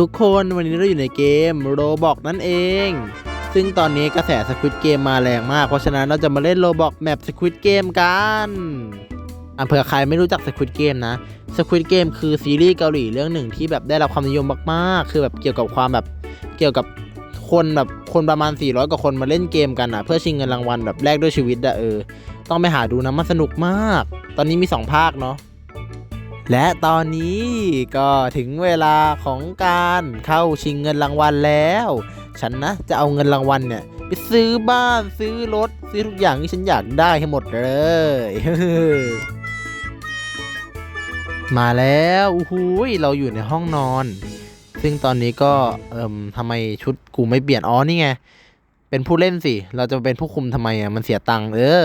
ทุกคนวันนี้เราอยู่ในเกมโรบอกนั่นเอง ซึ่งตอนนี้กระแสสควิตเกมมาแรงมาก เพราะฉะนั้นเราจะมาเล่นโรบอกแมปสควิตเกมกันอะเผื่อใครไม่รู้จักสควิตเกมนะสควิตเกมคือซีรีส์เกาหลีเรื่องหนึ่งที่แบบได้รับความนิยมมากๆ คือแบบเกี่ยวกับความแบบเกี่ยวกับคนแบบคนประมาณ 400 กว่าคนมาเล่นเกมกันอะ เพื่อชิงเงินรางวัลแบบแลกด้วยชีวิตอะเออ ต้องไปหาดูนะมันสนุกมาก ตอนนี้มี 2 ภาคเนาะ และตอนนี้ก็ถึงเวลาของการเข้าชิงเงินรางวัลแล้ว ฉันนะจะเอาเงินรางวัลเนี่ยไปซื้อบ้านซื้อรถซื้อทุกอย่างที่ฉันอยากได้ให้หมดเลย มาแล้วอู้หูยเราอยู่ในห้องนอน ซึ่งตอนนี้ก็เอ่มทำไมชุดกูไม่เปลี่ยนอ๋อนี่ไงเป็นผู้เล่นสิ เราจะเป็นผู้คุมทำไมอะมันเสียตังค์เออ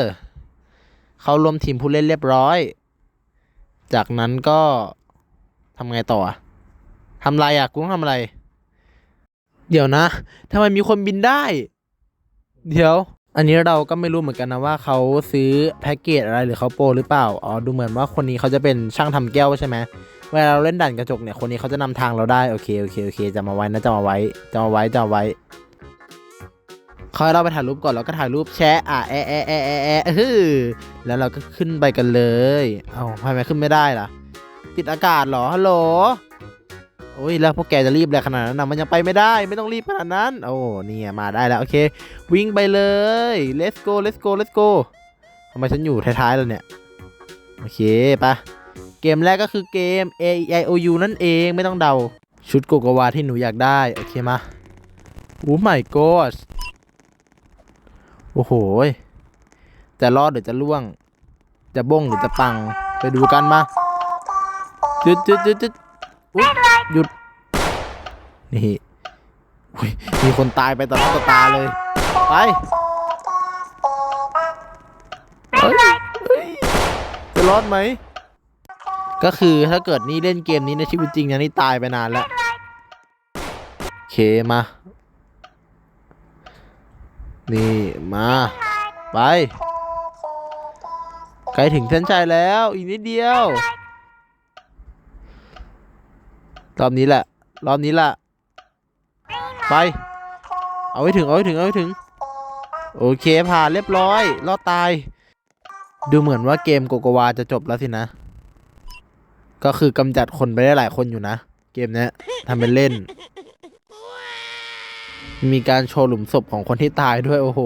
เข้าร่วมทีมผู้เล่นเรียบร้อย จากนั้นก็ทำไงต่ออะทำไรอะกูต้องทำอะไร เดี๋ยวนะทำไมมีคนบินได้ เดี๋ยว อันนี้เราก็ไม่รู้เหมือนกันนะว่าเขาซื้อแพ็กเกจอะไรหรือเขาโปรหรือเปล่า อ๋อ ดูเหมือนว่าคนนี้เขาจะเป็นช่างทำแก้วใช่ไหมเวลาเราเล่นด่านกระจกเนี่ย คนนี้เขาจะนำทางเราได้ โอเค โอเค โอเค จะมาไว้นะ จะมาไว้ จะมาไว้ จะมาไว้ เขาให้เราไปถ่ายรูปก่อนแล้วก็ถ่ายรูปแชะอะแอะแอะแอะแอะแอะเออแล้วเราก็ขึ้นไปกันเลย เอาทำไมขึ้นไม่ได้ล่ะ ติดอากาศเหรอฮัลโหลโอ้ยแล้วพวกแกจะรีบอะไรขนาดนั้นนะมันยังไปไม่ได้ไม่ต้องรีบขนาดนั้น โอ้เนี่ยมาได้แล้วโอเค วิ่งไปเลย let's go let's go let's go ทำไมฉันอยู่ท้ายๆแล้วเนี่ย โอเคปะเกมแรกก็คือเกม A I O U นั่นเองไม่ต้องเดา ชุดโกโกวาที่หนูอยากได้ โอเคมาโอ้ my god โอ้โห จะรอดหรือจะล่วง จะบ้งหรือจะปัง ไปดูกันมา จุดจุดจุดจุดหยุด นี่มีคนตายไปต่อหน้าต่อตาเลย ไปเฮ้ยจะรอดไหม ก็คือถ้าเกิดนี่เล่นเกมนี้ในชีวิตจริงนะนี่ตายไปนานแล้ว โอเคมา นี่มา ไป ใกล้ถึงเส้นชัยแล้ว อีกนิดเดียว รอบนี้แหละ รอบนี้แหละ ไป เอาให้ถึง เอาให้ถึง เอาให้ถึง โอเค ผ่านเรียบร้อย รอดตาย ดูเหมือนว่าเกมโกโกวาจะจบแล้วสินะ ก็คือกำจัดคนไปได้หลายคนอยู่นะ เกมนี้ทำเป็นเล่น มีการโชว์หลุมศพของคนที่ตายด้วย โอ้โห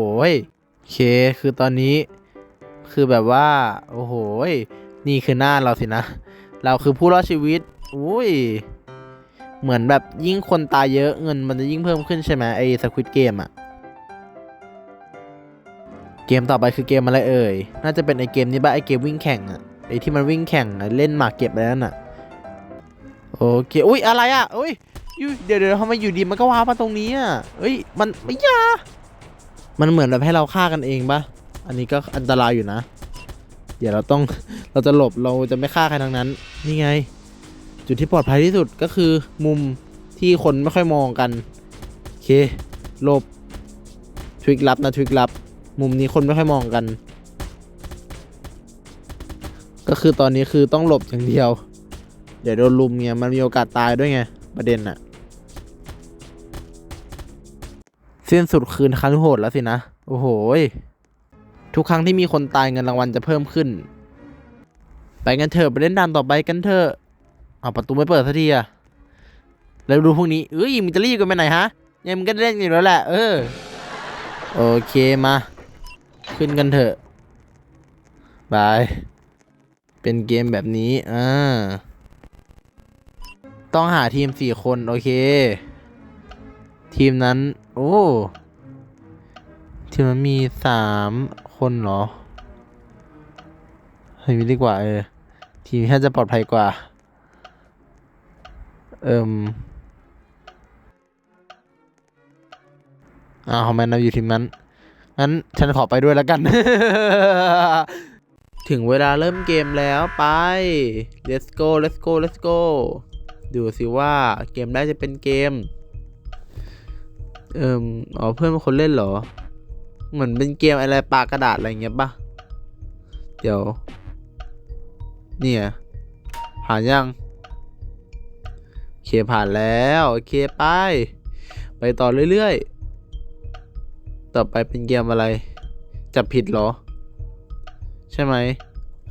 โอเค คือตอนนี้คือแบบว่า โอ้โหยนี่คือหน้าเราสินะ เราคือผู้รอดชีวิต อุ้ย เหมือนแบบยิ่งคนตายเยอะเงินมันจะยิ่งเพิ่มขึ้นใช่ไหมไอ้สควิตเกมอะเกมต่อไปคือเกมอะไรเอ่ย น่าจะเป็นไอเกมนี้บ้าไอเกมวิ่งแข่งอะไอที่มันวิ่งแข่งอะเล่นหมากเก็บอะไรนั่นอะโอเค อุ้ยอะไรอะอุ้ย เดี๋ยวเดี๋ยวทำไมอยู่ดีมันก็ว้ามาตรงนี้อะเอ้ย มันไม่ยา มันเหมือนแบบให้เราฆ่ากันเองปะอันนี้ก็อันตรายอยู่นะ เดี๋ยวเราต้อง เราจะหลบ เราจะไม่ฆ่าใครทั้งนั้น นี่ไง จุดที่ปลอดภัยที่สุดก็คือมุมที่คนไม่ค่อยมองกัน โอเค หลบ ทวิกลับนะทวิกลับ มุมนี้คนไม่ค่อยมองกัน ก็คือตอนนี้คือต้องหลบอย่างเดียว เดี๋ยวโดนลุมไงมันมีโอกาสตายด้วยไง ประเด็นอะสิ้นสุดคืนคันโหดแล้วสินะ โอ้โหทุกครั้งที่มีคนตายเงินรางวัลจะเพิ่มขึ้น ไปกันเถอะไปเล่นด่านต่อไปกันเถอะเอาประตูไม่เปิดสักทีอะแล้วดูพวกนี้เอ้ยมึงจะรีบกันไปไหนฮะยังมึงก็เล่นอยู่แล้วแหละเออโอเคมา ขึ้นกันเถอะบายเป็นเกมแบบนี้อ่า ต้องหาทีมสี่คน โอเค ทีมนั้น โอ้ ทีมนั้นมีสามคนเหรอเฮ้ยมีดีกว่าเออ ทีมนี้น่าจะปลอดภัยกว่า เอิมอ้าวทำไมนเราอยู่ทีมนั้น งั้นฉันขอไปด้วยแล้วกัน ถึงเวลาเริ่มเกมแล้วไป let's go let's go let's go ดูสิว่าเกมแรกจะเป็นเกม เอิมอ๋อเพื่อนเป็นคนเล่นเหรอ เหมือนเป็นเกมอะไรปากระดาษอะไรเงี้ยปะเดี๋ยว เนี่ยหานยังโอเคผ่านแล้วโอเคไป ไปต่อเรื่อยๆ ต่อไปเป็นเกมอะไร จับผิดเหรอ ใช่ไหม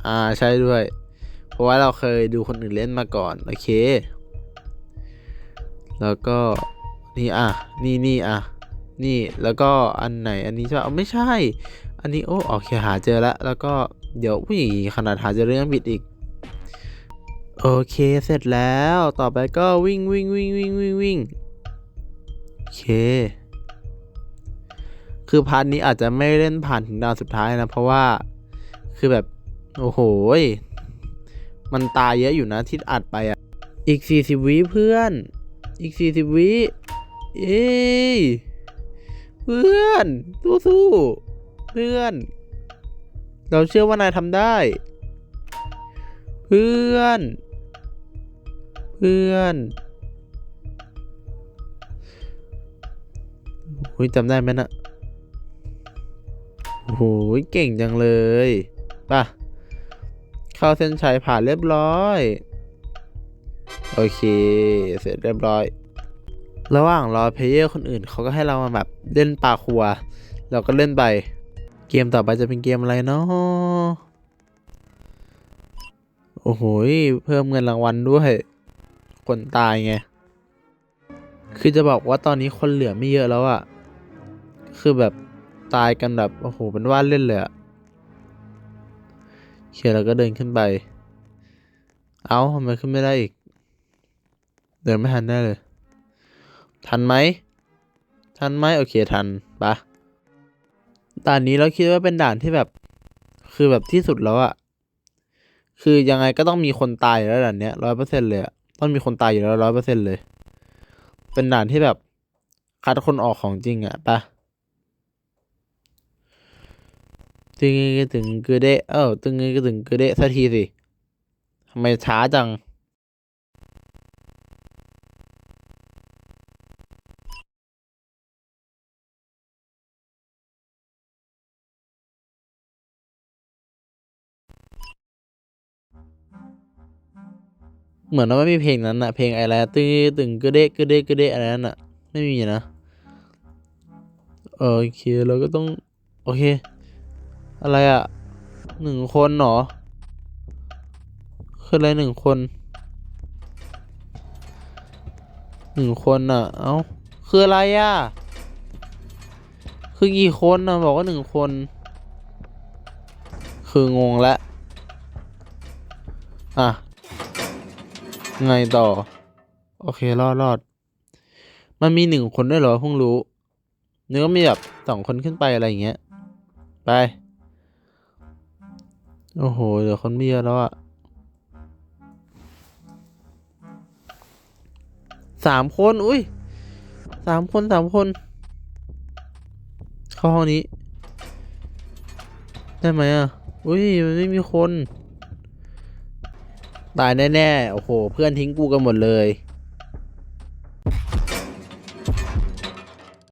อ่าใช่ด้วย เพราะว่าเราเคยดูคนอื่นเล่นมาก่อน โอเค แล้วก็นี่อะนี่นี่อะนี่แล้วก็อันไหนอันนี้ใช่ปะเอาไม่ใช่ อันนี้โอ้โอเคหาเจอแล้วแล้วก็เดี๋ยวผู้หญิงขนาดหาเจอเรื่องผิดอีกโอเคเสร็จแล้วต่อไปก็วิ่งวิ่งวิ่งวิ่งวิ่งวิ่งโอเค คือพาร์ทนี้อาจจะไม่เล่นผ่านถึงดาวสุดท้ายนะ เพราะว่าคือแบบ โอ้โหมันตายเยอะอยู่นะที่อัดไปอะ อีก 40 วิเพื่อน อีก40วิเอ้ยเพื่อนสู้สู้ๆเพื่อน เราเชื่อว่านายทำได้ เพื่อน เพื่อนโอ้ยจำได้ไหมนะโอ้เก่งจังเลย ป่ะ เข้าเส้นชัยผ่านเรียบร้อย โอเค เสร็จเรียบร้อย ระหว่างรอเพลเยอร์คนอื่นเขาก็ให้เรามาแบบเล่นปลาครัว เราก็เล่นไป เกมต่อไปจะเป็นเกมอะไรเนาะโอ้โห เพิ่มเงินรางวัลด้วย คนตายไง คือจะบอกว่าตอนนี้คนเหลือไม่เยอะแล้วอะคือแบบตายกันแบบ โอ้โห เป็นว่าเล่นเลยอะโอเคเราก็เดินขึ้นไป เอ้าทำไมขึ้นไม่ได้อีก เดินไม่ทันได้เลย ทันไหม ทันไหมโอเคทันปะด่านนี้เราคิดว่าเป็นด่านที่แบบ คือแบบที่สุดแล้วอะคือยังไงก็ต้องมีคนตายอยู่แล้วด่านเนี้ยร้อยเปอร์เซ็นเลยอะต้องมีคนตายอยู่แล้วร้อยเปอร์เซ็นเลย เป็นด่านที่แบบคัดคนออกของจริงอะปะตึงก็ถึงกือเดะเออตึงก็ถึงกือเดะสักทีสิทำไมช้าจัง เหมือนว่าไม่มีเพลงนั้นอะเพลงอะไรตึงตึงกระเดะกระเดะกระเดะอะไรนั่นอะไม่มีนะโอเคเราก็ต้องโอเค อะไรอะหนึ่งคนเหรอคืออะไรหนึ่งคนหนึ่งคนอะเอ้าคืออะไรอะคือกี่คนนะบอกว่าหนึ่งคน คืองงแล้วอะ ไงต่อ โอเค รอดรอด มันมีหนึ่งคนด้วยเหรอเพิ่งรู้นึกว่ามีแบบสองคนขึ้นไปอะไรอย่างเงี้ย ไป โอ้โห เดี๋ยวคนไม่เยอะแล้วอะสามคน อุ้ยสามคนสามคน เข้าห้องนี้ ได้ไหมอะ อุ้ย มันไม่มีคน ตายแน่ๆ โอ้โห เพื่อนทิ้งกูกันหมดเลย